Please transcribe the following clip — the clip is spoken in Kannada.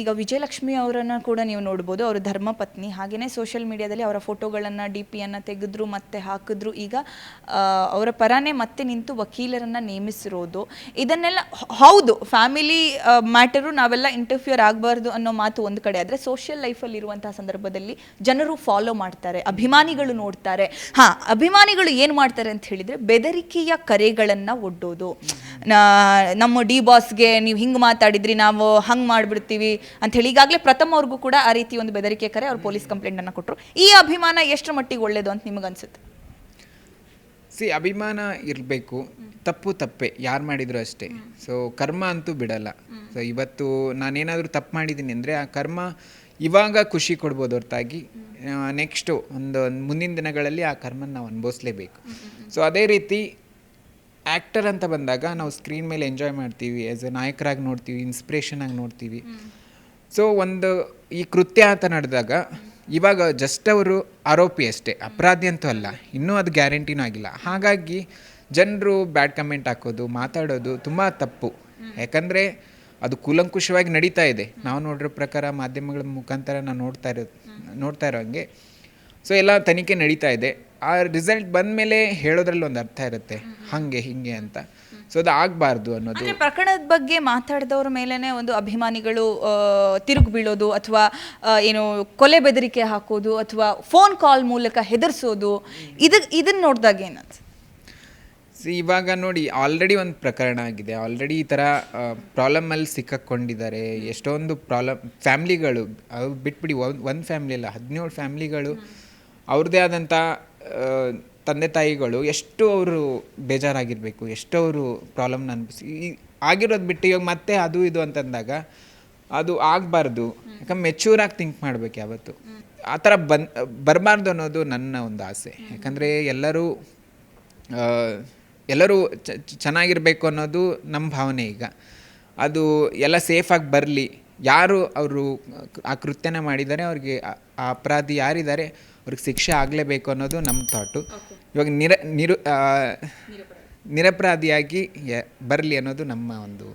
ಈಗ ವಿಜಯಲಕ್ಷ್ಮಿ ಅವರನ್ನ ಕೂಡ ನೀವು ನೋಡ್ಬೋದು. ಅವರು ಧರ್ಮಪತ್ನಿ ಹಾಗೆಯೇ ಸೋಷಿಯಲ್ ಮೀಡಿಯಾದಲ್ಲಿ ಅವರ ಫೋಟೋಗಳನ್ನು ಡಿ ಪಿಯನ್ನು ತೆಗೆದ್ರು, ಮತ್ತೆ ಹಾಕಿದ್ರು. ಈಗ ಅವರ ಪರನೇ ಮತ್ತೆ ನಿಂತು ವಕೀಲರನ್ನ ನೇಮಿಸಿರೋದು. ಇದನ್ನೆಲ್ಲ ಹೌದು ಫ್ಯಾಮಿಲಿ ಮ್ಯಾಟರು ನಾವೆಲ್ಲ ಇಂಟರ್ಫಿಯರ್ ಆಗಬಾರ್ದು ಅನ್ನೋ ಮಾತು ಒಂದು ಕಡೆ. ಆದರೆ ಸೋಷಿಯಲ್ ಲೈಫಲ್ಲಿ ಇರುವಂತಹ ಸಂದರ್ಭದಲ್ಲಿ ಜನರು ಫಾಲೋ ಮಾಡ್ತಾರೆ, ಅಭಿಮಾನಿಗಳು ನೋಡ್ತಾರೆ. ಹಾಂ, ಅಭಿಮಾನಿಗಳು ಏನು ಮಾಡ್ತಾರೆ ಅಂತ ಹೇಳಿದರೆ ಬೆದರಿಕೆಯ ಕರೆಗಳನ್ನು ಒಡ್ಡೋದು. ನಮ್ಮ ಡಿ ಬಾಸ್ಗೆ ನೀವು ಹಿಂಗೆ ಮಾತಾಡಿದ್ರಿ ನಾವು ಹಂಗೆ ಮಾಡಿಬಿಡ್ತೀವಿ ಅಂತ ಹೇಳಿ ಈಗಾಗಲೇ ಪ್ರಥಮ ಅವ್ರಿಗೂ ಕೂಡ ಆ ರೀತಿ ಒಂದು ಬೆದರಿಕೆ ಕರೆ ಅವ್ರು ಪೊಲೀಸ್ ಕಂಪ್ಲೇಂಟನ್ನು ಕೊಟ್ಟರು ಈ ಅಭಿಮಾನ ಎಷ್ಟರ ಮಟ್ಟಿಗೆ ಒಳ್ಳೇದು ಅಂತ ನಿಮಗೆ ಅನ್ಸುತ್ತೆ? ಸಿ ಅಭಿಮಾನ ಇರಬೇಕು. ತಪ್ಪು ತಪ್ಪೆ ಯಾರು ಮಾಡಿದ್ರು ಅಷ್ಟೇ. ಸೊ ಕರ್ಮ ಅಂತೂ ಬಿಡಲ್ಲ. ಸೊ ಇವತ್ತು ನಾನೇನಾದರೂ ತಪ್ಪು ಮಾಡಿದ್ದೀನಿ ಅಂದರೆ ಆ ಕರ್ಮ ಇವಾಗ ಖುಷಿ ಕೊಡ್ಬೋದು ಹೊರತಾಗಿ. ನೆಕ್ಸ್ಟು ಒಂದು ಮುಂದಿನ ದಿನಗಳಲ್ಲಿ ಆ ಕರ್ಮನ ನಾವು ಅನುಭವಿಸ್ಲೇಬೇಕು. ಸೊ ಅದೇ ರೀತಿ ಆ್ಯಕ್ಟರ್ ಅಂತ ಬಂದಾಗ ನಾವು ಸ್ಕ್ರೀನ್ ಮೇಲೆ ಎಂಜಾಯ್ ಮಾಡ್ತೀವಿ ಆ್ಯಸ್ ಎ ನಾಯಕರಾಗಿ ನೋಡ್ತೀವಿ ಇನ್ಸ್ಪಿರೇಷನ್ ಆಗಿ ನೋಡ್ತೀವಿ. ಸೊ ಒಂದು ಈ ಕೃತ್ಯ ಅಂತ ನಡೆದಾಗ ಇವಾಗ ಜಸ್ಟ್ ಅವರು ಆರೋಪಿ ಅಷ್ಟೇ ಅಪರಾಧಿ ಅಂತೂ ಅಲ್ಲ ಇನ್ನೂ ಅದು ಗ್ಯಾರಂಟಿನೂ ಆಗಿಲ್ಲ. ಹಾಗಾಗಿ ಜನರು ಬ್ಯಾಡ್ ಕಮೆಂಟ್ ಹಾಕೋದು ಮಾತಾಡೋದು ತುಂಬ ತಪ್ಪು. ಯಾಕಂದರೆ ಅದು ಕೂಲಂಕುಷವಾಗಿ ನಡೀತಾ ಇದೆ. ನಾವು ನೋಡಿರೋ ಪ್ರಕಾರ ಮಾಧ್ಯಮಗಳ ಮುಖಾಂತರ ನಾವು ನೋಡ್ತಾ ಇರೋ ನೋಡ್ತಾ ಇರೋ ಹಂಗೆ. ಸೊ ಎಲ್ಲ ತನಿಖೆ ನಡೀತಾ ಇದೆ. ಆ ರಿಸಲ್ಟ್ ಬಂದ ಮೇಲೆ ಹೇಳೋದ್ರಲ್ಲಿ ಒಂದು ಅರ್ಥ ಇರುತ್ತೆ. ಹಾಗೆ ಹಿಂಗೆ ಅಂತ. ಸೊ ಅದು ಆಗಬಾರ್ದು ಅನ್ನೋದು. ಅಂದ್ರೆ ಪ್ರಕರಣದ ಬಗ್ಗೆ ಮಾತಾಡಿದವ್ರ ಮೇಲೇನೆ ಒಂದು ಅಭಿಮಾನಿಗಳು ತಿರುಗಿ ಬೀಳೋದು ಅಥವಾ ಏನು ಕೊಲೆ ಬೆದರಿಕೆ ಹಾಕೋದು ಅಥವಾ ಫೋನ್ ಕಾಲ್ ಮೂಲಕ ಹೆದರ್ಸೋದು ಇದು ಇದನ್ನ ನೋಡಿದಾಗ ಏನಂತ? ಸೊ ಇವಾಗ ನೋಡಿ ಆಲ್ರೆಡಿ ಒಂದು ಪ್ರಕರಣ ಆಗಿದೆ. ಆಲ್ರೆಡಿ ಈ ಥರ ಪ್ರಾಬ್ಲಮಲ್ಲಿ ಸಿಕ್ಕಾಕೊಂಡಿದ್ದಾರೆ. ಎಷ್ಟೊಂದು ಪ್ರಾಬ್ಲಮ್ ಫ್ಯಾಮ್ಲಿಗಳು ಅವು ಬಿಟ್ಬಿಡಿ ಒಂದು ಒಂದು ಫ್ಯಾಮ್ಲಿ ಅಲ್ಲ ಹದಿನೇಳು ಫ್ಯಾಮ್ಲಿಗಳು ಅವ್ರದ್ದೇ ಆದಂಥ ತಂದೆ ತಾಯಿಗಳು ಎಷ್ಟು ಅವರು ಬೇಜಾರಾಗಿರಬೇಕು ಎಷ್ಟು ಅವರು ಪ್ರಾಬ್ಲಮ್ನ ಅನುಭವಿಸಿ ಈ ಆಗಿರೋದು ಬಿಟ್ಟು ಇವಾಗ ಮತ್ತೆ ಅದು ಇದು ಅಂತಂದಾಗ ಅದು ಆಗಬಾರ್ದು. ಯಾಕಂದ್ರೆ ಮೆಚ್ಯೂರಾಗಿ ಥಿಂಕ್ ಮಾಡ್ಬೇಕು ಯಾವತ್ತು. ಆ ಥರ ಬನ್ ಬರಬಾರ್ದು ಅನ್ನೋದು ನನ್ನ ಒಂದು ಆಸೆ. ಯಾಕಂದರೆ ಎಲ್ಲರೂ ಎಲ್ಲರೂ ಚೆನ್ನಾಗಿರಬೇಕು ಅನ್ನೋದು ನಮ್ಮ ಭಾವನೆ ಈಗ. ಅದು ಎಲ್ಲ ಸೇಫಾಗಿ ಬರಲಿ. ಯಾರು ಅವರು ಆ ಕೃತ್ಯನ ಮಾಡಿದ್ದಾರೆ ಅವ್ರಿಗೆ ಆ- ಅಪರಾಧಿ ಯಾರಿದ್ದಾರೆ ಅವ್ರಿಗೆ ಶಿಕ್ಷೆ ಆಗಲೇಬೇಕು ಅನ್ನೋದು ನಮ್ಮ ಥಾಟು. ಇವಾಗ ನಿರ ನಿರು ನಿರಪರಾಧಿಯಾಗಿ ಬರಲಿ ಅನ್ನೋದು ನಮ್ಮ ಒಂದು